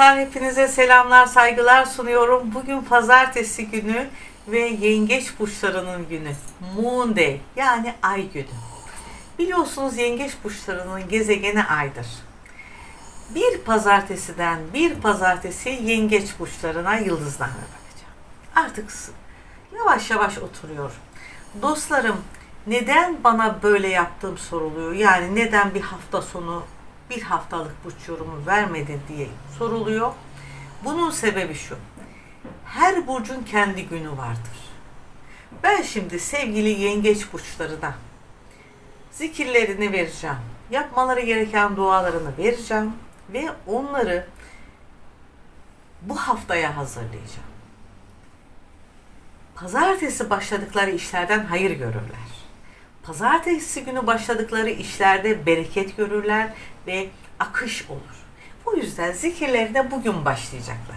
dostlar hepinize selamlar saygılar sunuyorum. Bugün pazartesi günü ve yengeç burçlarının günü. Moon Day yani ay günü. Biliyorsunuz yengeç burçlarının gezegeni aydır. Bir pazartesiden bir pazartesi yengeç burçlarına yıldızlarına bakacağım. Artık yavaş yavaş oturuyor. Dostlarım neden bana böyle yaptığım soruluyor. Yani neden bir hafta sonu bir haftalık burç yorumu vermedin diye soruluyor. Bunun sebebi şu. Her burcun kendi günü vardır. Ben şimdi sevgili yengeç burçlarına zikirlerini vereceğim. Yapmaları gereken dualarını vereceğim ve onları bu haftaya hazırlayacağım. Pazartesi başladıkları işlerden hayır görürler. Pazartesi günü başladıkları işlerde bereket görürler ve akış olur. Bu yüzden zikirlerine bugün başlayacaklar.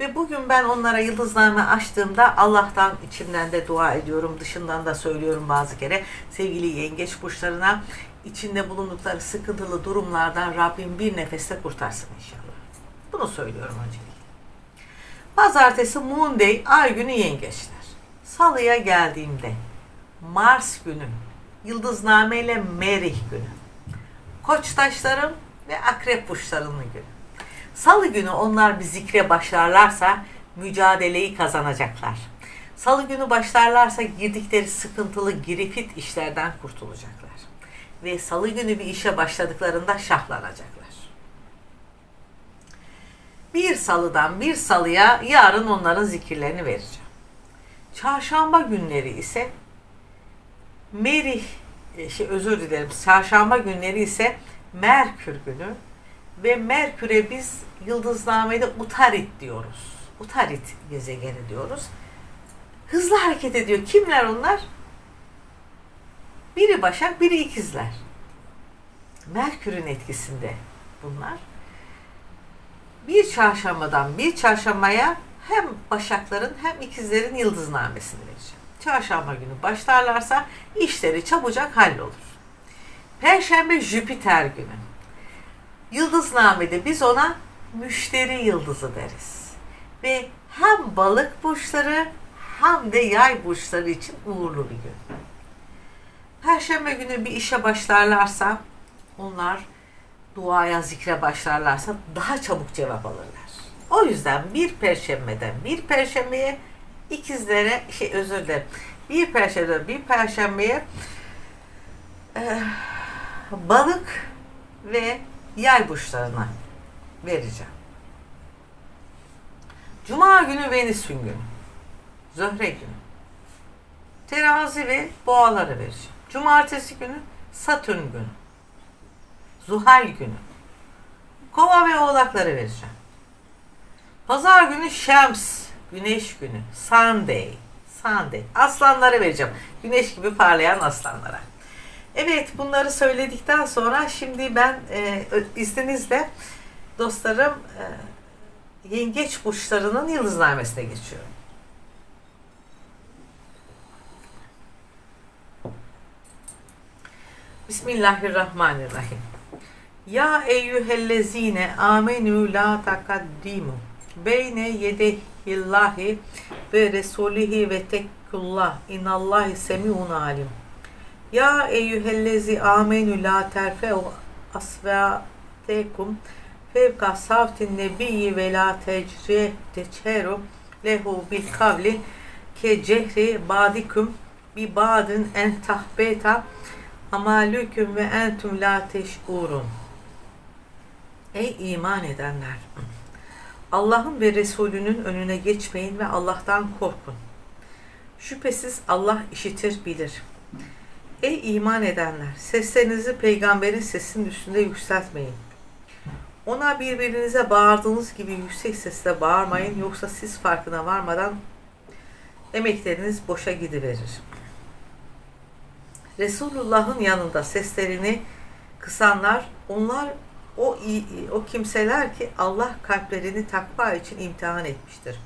Ve bugün ben onlara yıldızname açtığımda Allah'tan içimden de dua ediyorum, dışından da söylüyorum bazı kere. Sevgili yengeç burçlarına içinde bulundukları sıkıntılı durumlardan Rabbim bir nefeste kurtarsın inşallah. Bunu söylüyorum öncelikle. Pazartesi Moon Day, ay günü yengeçler. Salıya geldiğimde Mars günü, yıldızname ile Merih günü. Koç taşlarım ve akrep burçlarının günü. Salı günü onlar bir zikre başlarlarsa mücadeleyi kazanacaklar. Salı günü başlarlarsa girdikleri sıkıntılı girifit işlerden kurtulacaklar. Ve salı günü bir işe başladıklarında şahlanacaklar. Bir salıdan bir salıya yarın onların zikirlerini vereceğim. Çarşamba günleri ise Merih, e, şey özür dilerim, çarşamba günleri ise Merkür günü ve Merkür'e biz yıldıznamede Utarit diyoruz. Utarit gezegeni diyoruz. Hızlı hareket ediyor. Kimler onlar? Biri Başak, biri ikizler. Merkür'ün etkisinde bunlar. Bir çarşambadan bir çarşambaya hem Başakların hem ikizlerin yıldıznamesini vereceğim. Çarşamba günü başlarlarsa işleri çabucak hallolur. Perşembe Jüpiter günü. Yıldıznamede biz ona müşteri yıldızı deriz. Ve hem balık burçları hem de yay burçları için uğurlu bir gün. Perşembe günü bir işe başlarlarsa onlar duaya zikre başlarlarsa daha çabuk cevap alırlar. O yüzden bir perşembeden bir perşembeye ikizlere şey özür dilerim. Bir perşembeden bir perşembeye eh, balık ve yay burçlarına vereceğim. Cuma günü Venüs'ün günü. Zöhre günü. Terazi ve boğalara vereceğim. Cumartesi günü Satürn günü. Zuhal günü. Kova ve oğlaklara vereceğim. Pazar günü Şems, güneş günü. Sunday, Sunday. Aslanlara vereceğim. Güneş gibi parlayan aslanlara. Evet bunları söyledikten sonra şimdi ben e, izninizle dostlarım e, yengeç burçlarının yıldıznamesine geçiyorum. Bismillahirrahmanirrahim. Ya eyyühellezine amenü la takaddimu beyne yedehillahi ve resulihi ve tekkullah inallahi semiun alim. Ya eyyühellezi amenü la terfe'u asvatekum fevka savtin nebiyyi ve la tecre teçheru lehu bil kavli ke cehri badikum bi badin en tahbeta amalüküm ve entüm la teş'urun. Ey iman edenler! Allah'ın ve Resulünün önüne geçmeyin ve Allah'tan korkun. Şüphesiz Allah işitir, bilir. Ey iman edenler! Seslerinizi peygamberin sesinin üstünde yükseltmeyin. Ona birbirinize bağırdığınız gibi yüksek sesle bağırmayın yoksa siz farkına varmadan emekleriniz boşa gidiverir. Resulullah'ın yanında seslerini kısanlar onlar o o kimseler ki Allah kalplerini takva için imtihan etmiştir.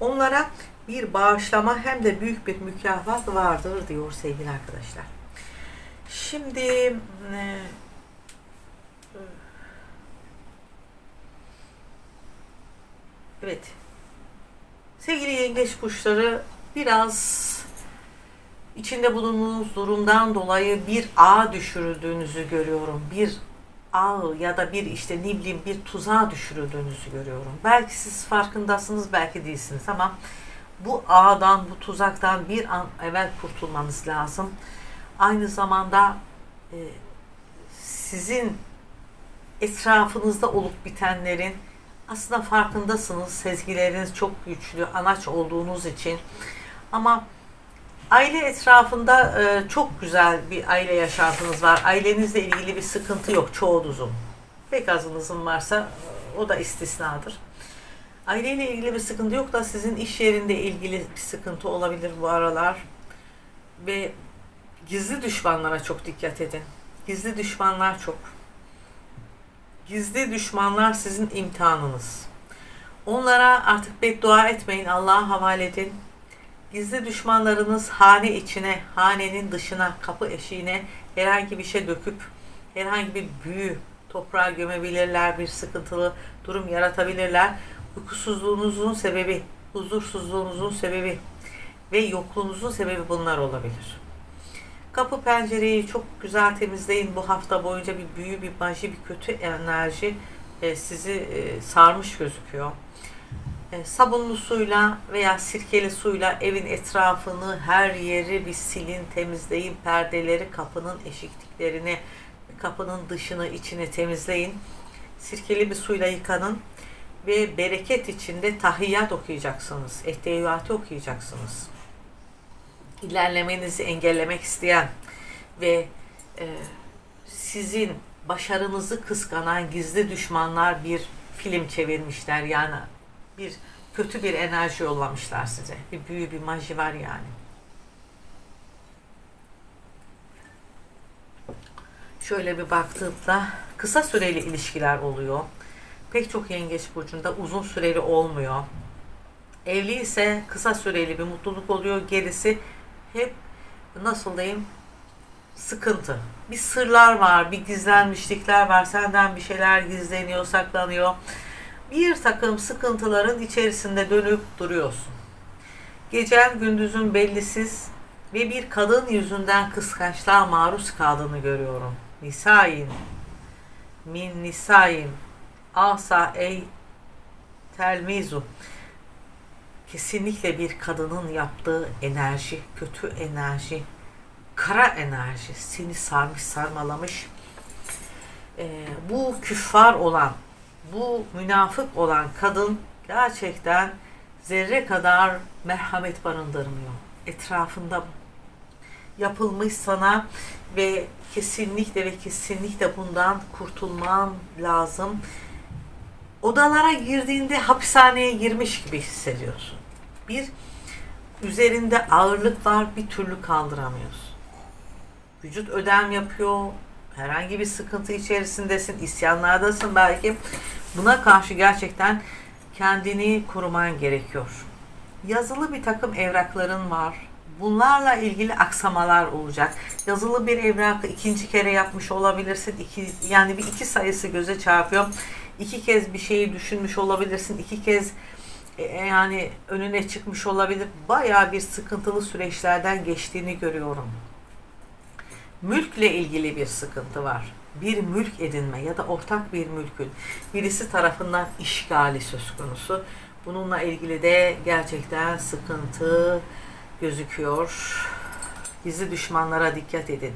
Onlara bir bağışlama hem de büyük bir mükafat vardır diyor sevgili arkadaşlar. Şimdi e, Evet. Sevgili yengeç burçları biraz içinde bulunduğunuz durumdan dolayı bir ağ düşürüldüğünüzü görüyorum. Bir ağ ya da bir işte ne bileyim bir tuzağa düşürüldüğünüzü görüyorum. Belki siz farkındasınız, belki değilsiniz ama bu ağdan, bu tuzaktan bir an evvel kurtulmanız lazım. Aynı zamanda e, sizin etrafınızda olup bitenlerin aslında farkındasınız. Sezgileriniz çok güçlü, anaç olduğunuz için. Ama aile etrafında e, çok güzel bir aile yaşantınız var. Ailenizle ilgili bir sıkıntı yok çoğunuzun. Pek azınızın varsa e, o da istisnadır. Aileyle ilgili bir sıkıntı yok da sizin iş yerinde ilgili bir sıkıntı olabilir bu aralar. Ve gizli düşmanlara çok dikkat edin. Gizli düşmanlar çok. Gizli düşmanlar sizin imtihanınız. Onlara artık beddua etmeyin, Allah'a havale edin. Gizli düşmanlarınız hane içine, hanenin dışına, kapı eşiğine herhangi bir şey döküp herhangi bir büyü toprağa gömebilirler, bir sıkıntılı durum yaratabilirler. Uykusuzluğunuzun sebebi, huzursuzluğunuzun sebebi ve yokluğunuzun sebebi bunlar olabilir. Kapı pencereyi çok güzel temizleyin. Bu hafta boyunca bir büyü, bir maji, bir kötü enerji e, sizi e, sarmış gözüküyor. E, sabunlu suyla veya sirkeli suyla evin etrafını, her yeri bir silin, temizleyin. Perdeleri, kapının eşikliklerini, kapının dışını, içini temizleyin. Sirkeli bir suyla yıkanın ve bereket içinde tahiyyat okuyacaksınız. Etteyyatı okuyacaksınız ilerlemenizi engellemek isteyen ve e, sizin başarınızı kıskanan gizli düşmanlar bir film çevirmişler. Yani bir kötü bir enerji yollamışlar size. Bir büyü, bir maji var yani. Şöyle bir baktığımda kısa süreli ilişkiler oluyor. Pek çok yengeç burcunda uzun süreli olmuyor. Evli ise kısa süreli bir mutluluk oluyor. Gerisi hep nasıl diyeyim sıkıntı. Bir sırlar var, bir gizlenmişlikler var. Senden bir şeyler gizleniyor, saklanıyor. Bir takım sıkıntıların içerisinde dönüp duruyorsun. Gecen gündüzün bellisiz ve bir kadın yüzünden kıskançlığa maruz kaldığını görüyorum. Nisain min nisain asa ey telmizu kesinlikle bir kadının yaptığı enerji, kötü enerji, kara enerji seni sarmış sarmalamış. Ee, bu küffar olan, bu münafık olan kadın gerçekten zerre kadar merhamet barındırmıyor. Etrafında yapılmış sana ve kesinlikle ve kesinlikle bundan kurtulman lazım. Odalara girdiğinde hapishaneye girmiş gibi hissediyorsun. Bir üzerinde ağırlık var bir türlü kaldıramıyorsun. Vücut ödem yapıyor. Herhangi bir sıkıntı içerisindesin. isyanlardasın belki. Buna karşı gerçekten kendini koruman gerekiyor. Yazılı bir takım evrakların var. Bunlarla ilgili aksamalar olacak. Yazılı bir evrakı ikinci kere yapmış olabilirsin. İki, yani bir iki sayısı göze çarpıyor. İki kez bir şeyi düşünmüş olabilirsin. İki kez e, yani önüne çıkmış olabilir. Bayağı bir sıkıntılı süreçlerden geçtiğini görüyorum. Mülkle ilgili bir sıkıntı var. Bir mülk edinme ya da ortak bir mülkün birisi tarafından işgali söz konusu. Bununla ilgili de gerçekten sıkıntı gözüküyor. Gizli düşmanlara dikkat edin.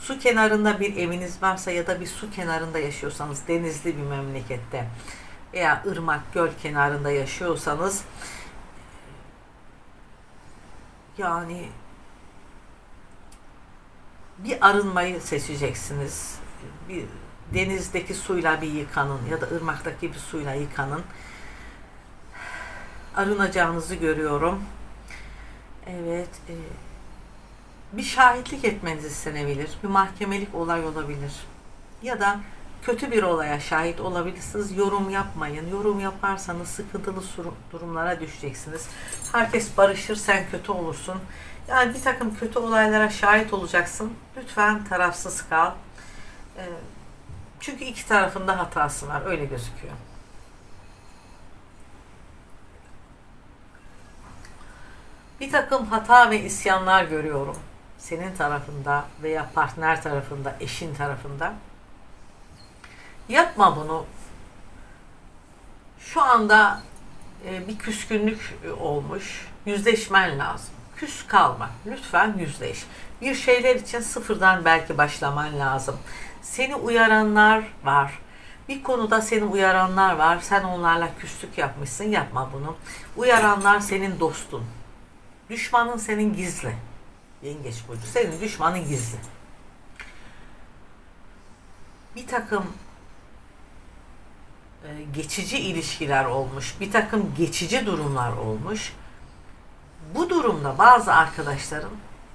Su kenarında bir eviniz varsa ya da bir su kenarında yaşıyorsanız denizli bir memlekette veya ırmak, göl kenarında yaşıyorsanız yani bir arınmayı seçeceksiniz. Bir denizdeki suyla bir yıkanın ya da ırmaktaki bir suyla yıkanın. Arınacağınızı görüyorum. Evet. E, bir şahitlik etmeniz istenebilir. Bir mahkemelik olay olabilir. Ya da kötü bir olaya şahit olabilirsiniz. Yorum yapmayın. Yorum yaparsanız sıkıntılı durumlara düşeceksiniz. Herkes barışır, sen kötü olursun. Yani bir takım kötü olaylara şahit olacaksın. Lütfen tarafsız kal. Ee, çünkü iki tarafında hatası var. Öyle gözüküyor. Bir takım hata ve isyanlar görüyorum. Senin tarafında veya partner tarafında, eşin tarafında. Yapma bunu. Şu anda e, bir küskünlük olmuş. Yüzleşmen lazım. Küs kalma. Lütfen yüzleş. Bir şeyler için sıfırdan belki başlaman lazım. Seni uyaranlar var. Bir konuda seni uyaranlar var. Sen onlarla küslük yapmışsın. Yapma bunu. Uyaranlar senin dostun. Düşmanın senin gizli. Yengeç burcu. Senin düşmanın gizli. Bir takım geçici ilişkiler olmuş. Bir takım geçici durumlar olmuş. Bu durumda bazı arkadaşların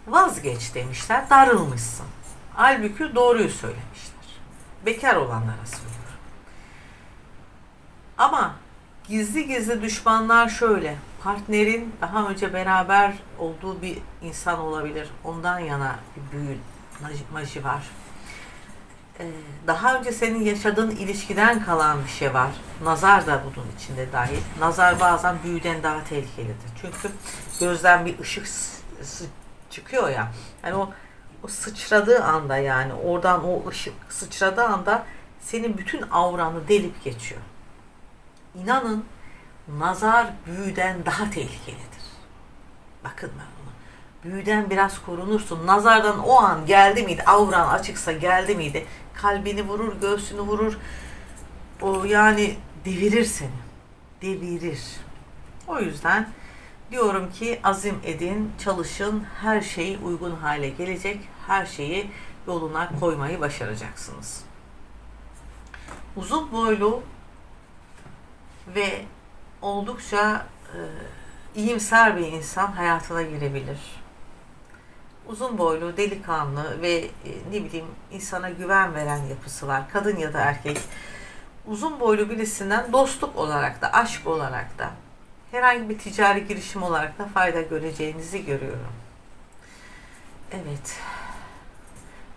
vazgeç demişler, darılmışsın. Halbuki doğruyu söylemişler. Bekar olanlara söylüyorum. Ama gizli gizli düşmanlar şöyle. Partnerin daha önce beraber olduğu bir insan olabilir. Ondan yana bir büyü, maji var. Ee, daha önce senin yaşadığın ilişkiden kalan bir şey var. Nazar da bunun içinde dahil. Nazar bazen büyüden daha tehlikelidir. Çünkü gözden bir ışık çıkıyor ya. Yani o o sıçradığı anda yani oradan o ışık sıçradığı anda senin bütün avranı delip geçiyor. İnanın nazar büyüden daha tehlikelidir. Bakın ben ona. Büyüden biraz korunursun. Nazardan o an geldi miydi? Avran açıksa geldi miydi? Kalbini vurur, göğsünü vurur. O yani devirir seni. Devirir. O yüzden diyorum ki azim edin, çalışın. Her şey uygun hale gelecek. Her şeyi yoluna koymayı başaracaksınız. Uzun boylu ve oldukça e, iyimser bir insan hayatına girebilir. Uzun boylu, delikanlı ve e, ne bileyim insana güven veren yapısı var. Kadın ya da erkek. Uzun boylu birisinden dostluk olarak da, aşk olarak da, herhangi bir ticari girişim olarak da fayda göreceğinizi görüyorum. Evet.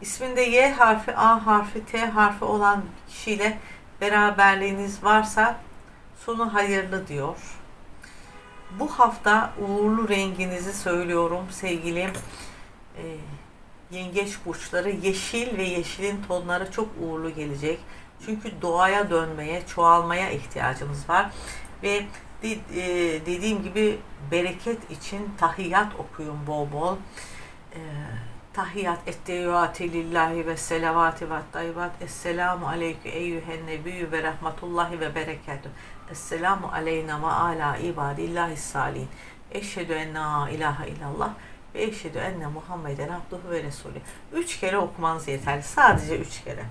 İsminde Y harfi, A harfi, T harfi olan kişiyle beraberliğiniz varsa sonu hayırlı diyor. Bu hafta uğurlu renginizi söylüyorum sevgili e, yengeç burçları. Yeşil ve yeşilin tonları çok uğurlu gelecek. Çünkü doğaya dönmeye, çoğalmaya ihtiyacımız var. Ve de, e, dediğim gibi bereket için tahiyyat okuyun bol bol. E, tahiyyat etteyuati lillahi ve selavati ve tayyibat. Esselamu aleykü eyyühen nebiyyü ve rahmetullahi ve berekatuhu. Esselamu aleyna ve ala ibadillahi salihin. Eşhedü en la ilahe illallah ve eşhedü enne Muhammeden abduhu ve resulü. Üç kere okumanız yeterli. Sadece üç kere.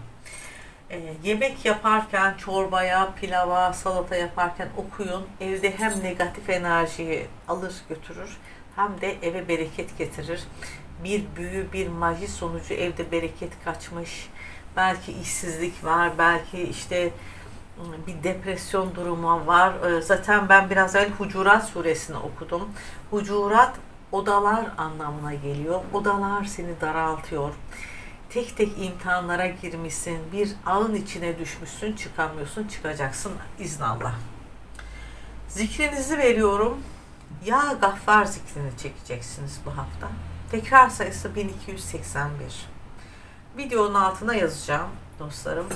Ee, yemek yaparken, çorbaya, pilava, salata yaparken okuyun. Evde hem negatif enerjiyi alır götürür hem de eve bereket getirir. Bir büyü, bir maji sonucu evde bereket kaçmış. Belki işsizlik var, belki işte bir depresyon durumu var. Ee, Zaten ben biraz evvel Hucurat suresini okudum. Hucurat odalar anlamına geliyor. Odalar seni daraltıyor. Tek tek imtihanlara girmişsin. Bir ağın içine düşmüşsün, çıkamıyorsun, çıkacaksın iznallah. Zikrinizi veriyorum. Ya Gaffar zikrini çekeceksiniz bu hafta. Tekrar sayısı 1281. Videonun altına yazacağım dostlarım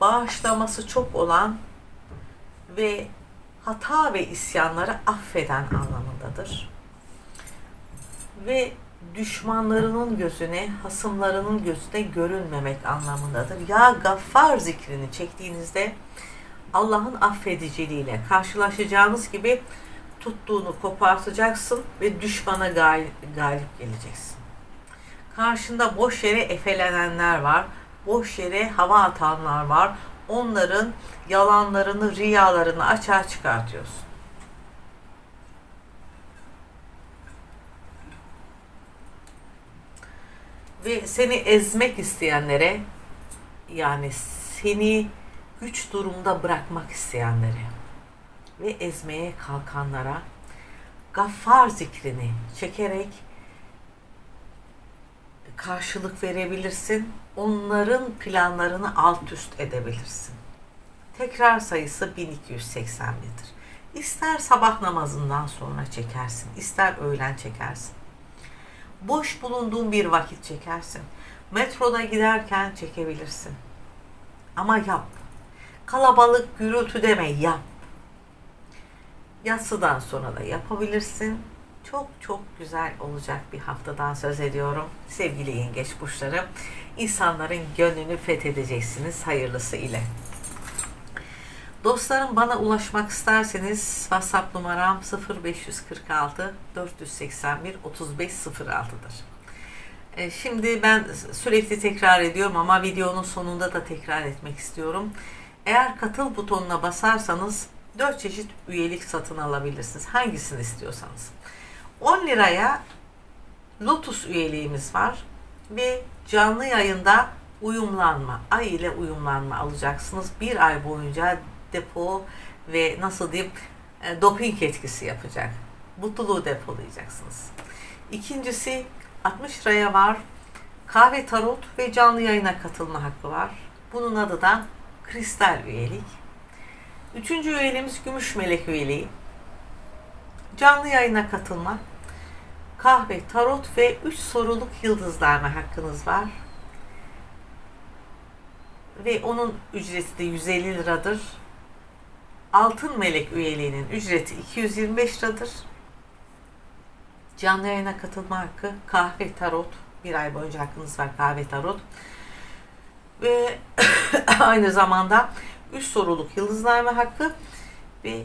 bağışlaması çok olan ve hata ve isyanları affeden anlamındadır. Ve düşmanlarının gözüne, hasımlarının gözüne görünmemek anlamındadır. Ya Gaffar zikrini çektiğinizde Allah'ın affediciliğiyle karşılaşacağınız gibi tuttuğunu kopartacaksın ve düşmana galip, galip geleceksin. Karşında boş yere efelenenler var boş yere hava atanlar var. Onların yalanlarını, riyalarını açığa çıkartıyorsun. Ve seni ezmek isteyenlere yani seni güç durumda bırakmak isteyenlere ve ezmeye kalkanlara gaffar zikrini çekerek karşılık verebilirsin. Onların planlarını alt üst edebilirsin. Tekrar sayısı 1281'dir. İster sabah namazından sonra çekersin, ister öğlen çekersin. Boş bulunduğun bir vakit çekersin. Metroda giderken çekebilirsin. Ama yap. Kalabalık gürültü deme yap. Yatsıdan sonra da yapabilirsin. Çok çok güzel olacak bir haftadan söz ediyorum. Sevgili yengeç burçları, insanların gönlünü fethedeceksiniz hayırlısı ile. Dostlarım bana ulaşmak isterseniz WhatsApp numaram 0546 481 3506'dır. E, Şimdi ben sürekli tekrar ediyorum ama videonun sonunda da tekrar etmek istiyorum. Eğer katıl butonuna basarsanız 4 çeşit üyelik satın alabilirsiniz. Hangisini istiyorsanız. 10 liraya Lotus üyeliğimiz var ve canlı yayında uyumlanma, ay ile uyumlanma alacaksınız. Bir ay boyunca depo ve nasıl diyeyim e, doping etkisi yapacak. Mutluluğu depolayacaksınız. İkincisi 60 liraya var. Kahve tarot ve canlı yayına katılma hakkı var. Bunun adı da kristal üyelik. Üçüncü üyeliğimiz gümüş melek üyeliği. Canlı yayına katılma, kahve, tarot ve 3 soruluk yıldızlarma hakkınız var. Ve onun ücreti de 150 liradır. Altın melek üyeliğinin ücreti 225 liradır. Canlı yayına katılma hakkı, kahve, tarot. Bir ay boyunca hakkınız var kahve, tarot. Ve aynı zamanda 3 soruluk yıldızlarma hakkı ve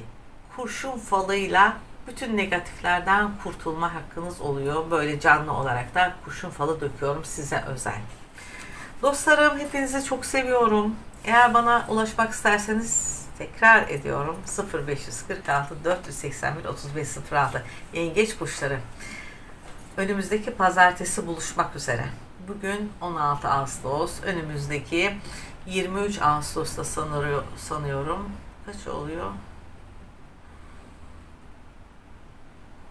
kurşun falıyla bütün negatiflerden kurtulma hakkınız oluyor. Böyle canlı olarak da kurşun falı döküyorum size özel. Dostlarım hepinizi çok seviyorum. Eğer bana ulaşmak isterseniz tekrar ediyorum 0546 481 3506 Yengeç burçları. Önümüzdeki pazartesi buluşmak üzere. Bugün 16 Ağustos. Önümüzdeki 23 Ağustos'ta sanıyor, sanıyorum. Kaç oluyor?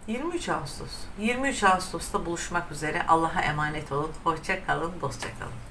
23 Ağustos. 23 Ağustos'ta buluşmak üzere. Allah'a emanet olun. Hoşça kalın, dostça kalın.